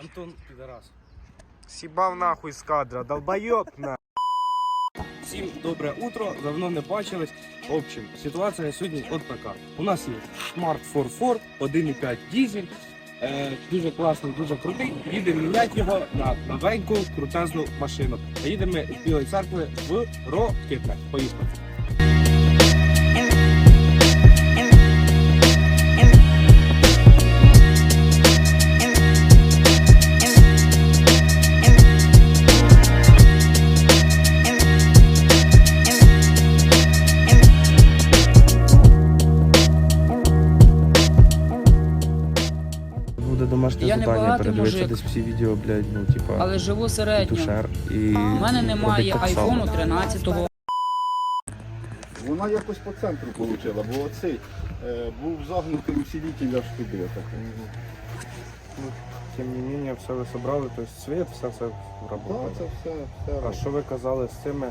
Антон Підарас. Сібав нахуй з кадра, долбойоб на. Всім добре утро, давно не бачились. В общем, ситуація сьогодні от така. У нас є Smart 44, 1.5 дизель. Е, дуже класний, дуже крутий. Їдемо міняти його на новеньку крутезну машину. Їдемо з Білої церкви в Рокитне. Поїхали. Домашнє Я не завдання, передивитися мужик. десь всі відео, блядь, ну типа. Але живу середньо. І. У мене немає так айфону 13-го. Вона якось по центру отримала, бо оцей е, був загнутий усилитель аж туди. отак. Ну, Тим не менее, все ви собрали, тобто світ, все це Так, работає. це все, все. А що ви казали з цими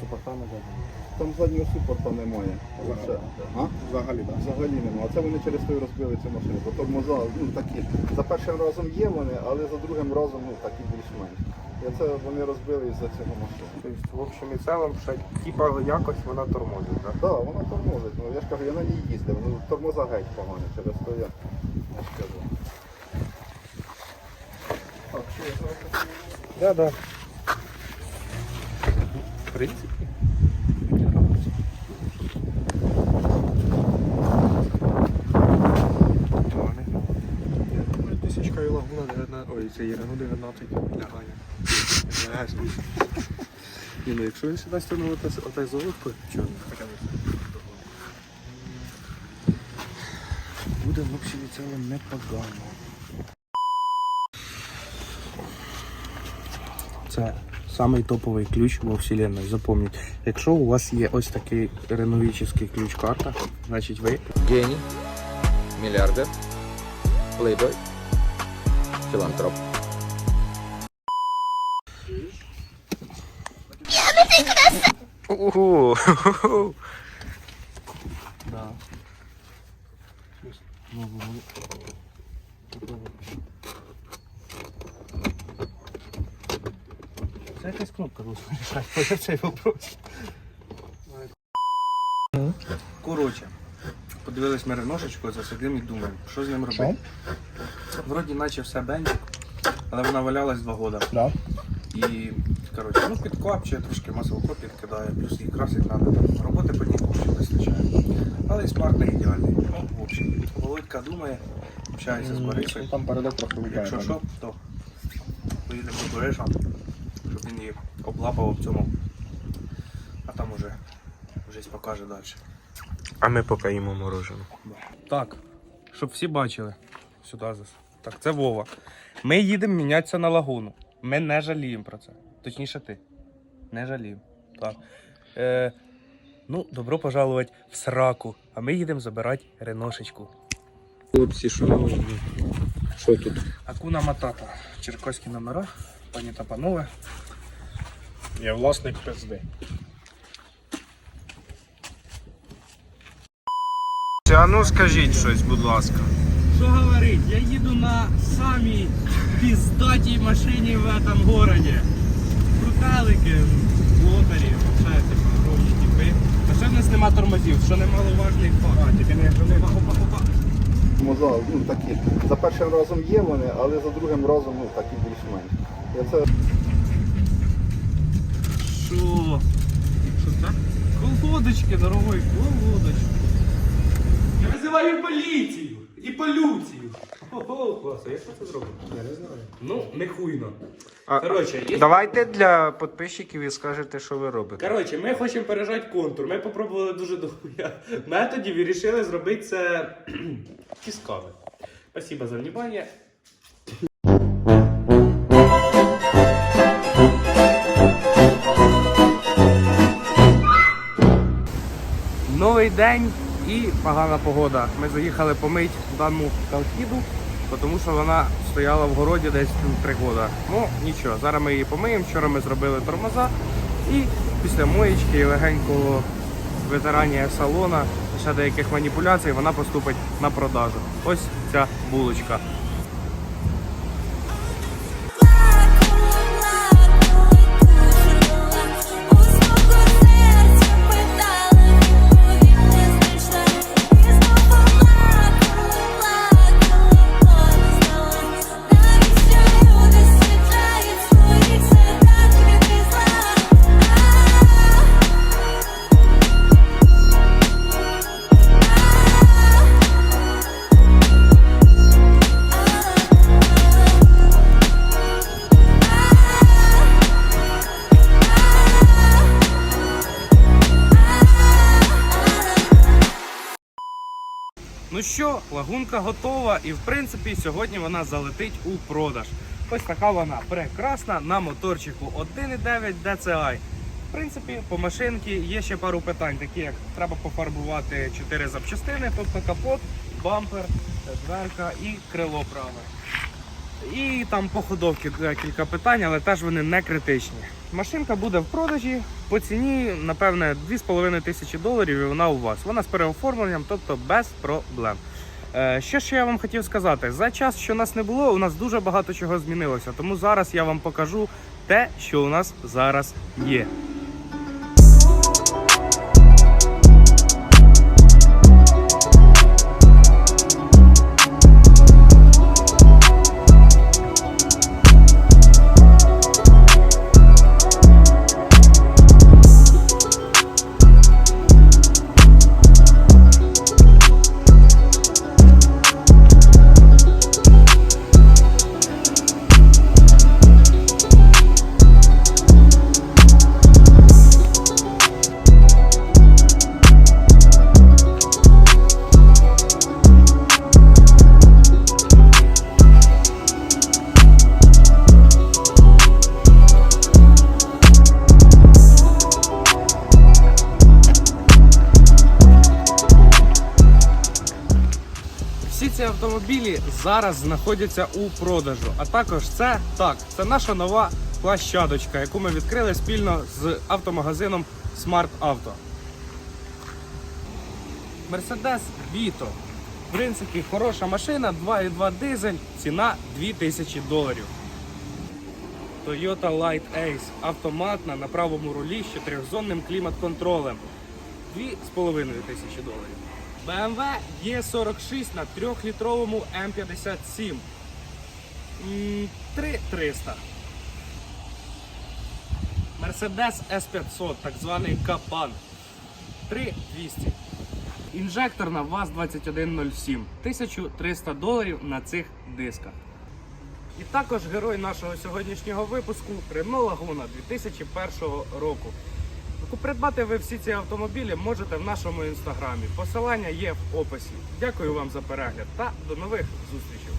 супортами? Там заднього супорта немає. А? Взагалі, так. Взагалі немає. А це вони через той розбили цю машину. Бо тормоза, ну такі. За першим разом є вони, але за другим разом ну такі більш-менш. І це вони розбили із-за цього машину. Тобто, в общем і цілому, що типа якось вона тормозить, так? Так, да, вона тормозить. Ну я ж кажу, я на ній їздив. Ну тормоза геть погані, через то я, я ж кажу. Так, що я зараз? Да, да. В принципі. Тисячка і лагуна 19. Ой, це Єрену 19 лягає. Ні, ну якщо він сюди стягнув отай золотко, чого? Буде в общем і цілому непогано. Це самий топовий ключ во вселенной. Запомніть, якщо у вас є ось такий реновічний ключ-карта, значить ви Гений, миллиардер, плейбой, филантроп. Ого! Да. Це якась кнопка рішає цей вопрос. Коротше, подивились ми реношечку, засидимо і думаємо, що з ним робити. Вроді наче все бензик, але вона валялась два роки. Да. І, коротше, ну підкопчує, трошки масло підкидає, плюс її красить треба, там роботи по ній ще вистачає. Але і смарт не ідеальний. Ну, в общем, Володька думає, общається з Борисом. Там передок трохи вибігає. Якщо що, то поїдемо до Бориса, щоб він її облапав в цьому. А там уже вже покаже далі. А ми поки їмо морожене. Так, щоб всі бачили. Сюди зас. Так, це Вова. Ми їдемо мінятися на лагуну. Ми не жаліємо про це. Точніше, ти. Не жаліємо. Так. Е, ну, добро пожаловать в сраку. А ми їдемо забирати реношечку. Хлопці, що, що тут? Акуна Матата. Черкаські номера. Пані та панове. Я власник пизди. А ну скажіть щось, будь ласка. Що говорить? Я їду на самій піздатій машині в этом городі. Крутелики, лотарі, ще типу, ровні типи. А ще в нас нема тормозів, що немаловажний факт. Тільки не жили. Опа-опа-опа. Тормоза, ну такі. За першим разом є вони, але за другим разом ну такі більш-менш. І це Що? Що це? Колодочки, дорогой, колодочки. Я визиваю поліцію і полюцію. Ого, класно, я що це зробив? Я не знаю. Ну, не хуйно. Коротше, є... Давайте для підписчиків і скажете, що ви робите. Коротше, ми хочемо пережати контур. Ми попробували дуже дохуя методів і вирішили зробити це тісками. Спасибо за внимание. Новий день і погана погода. Ми заїхали помити дану калхіду, тому що вона стояла в городі десь три роки. Ну нічого, зараз ми її помиємо. Вчора ми зробили тормоза і після моєчки і легенького витирання салона, ще деяких маніпуляцій, вона поступить на продажу. Ось ця булочка. Ну що, лагунка готова, і в принципі сьогодні вона залетить у продаж. Ось така вона прекрасна на моторчику 1.9 DCI. В принципі, по машинці є ще пару питань, такі як треба пофарбувати 4 запчастини, тобто капот, бампер, дверка і крило праве. І там по ходовці кілька питань, але теж вони не критичні. Машинка буде в продажі по ціні, напевне, 2,5 тисячі доларів, і вона у вас. Вона з переоформленням, тобто без проблем. Е, Що ще я вам хотів сказати? За час, що нас не було, у нас дуже багато чого змінилося. Тому зараз я вам покажу те, що у нас зараз є. Автомобілі зараз знаходяться у продажу. А також це так, це наша нова площадочка, яку ми відкрили спільно з автомагазином Smart Auto. Mercedes Vito. В принципі, хороша машина, 2,2 дизель, ціна 2000 доларів. Toyota Light Ace автоматна на правому рулі з чотирьохзонним клімат-контролем. 2,5 тисячі доларів. BMW E46 на 3-літровому М57. 3300. Mercedes S500, так званий Капан. 3200. Інжекторна ВАЗ-2107. 1300 доларів на цих дисках. І також герой нашого сьогоднішнього випуску Renault Laguna 2001 року. Придбати ви всі ці автомобілі можете в нашому інстаграмі. Посилання є в описі. Дякую вам за перегляд та до нових зустрічей.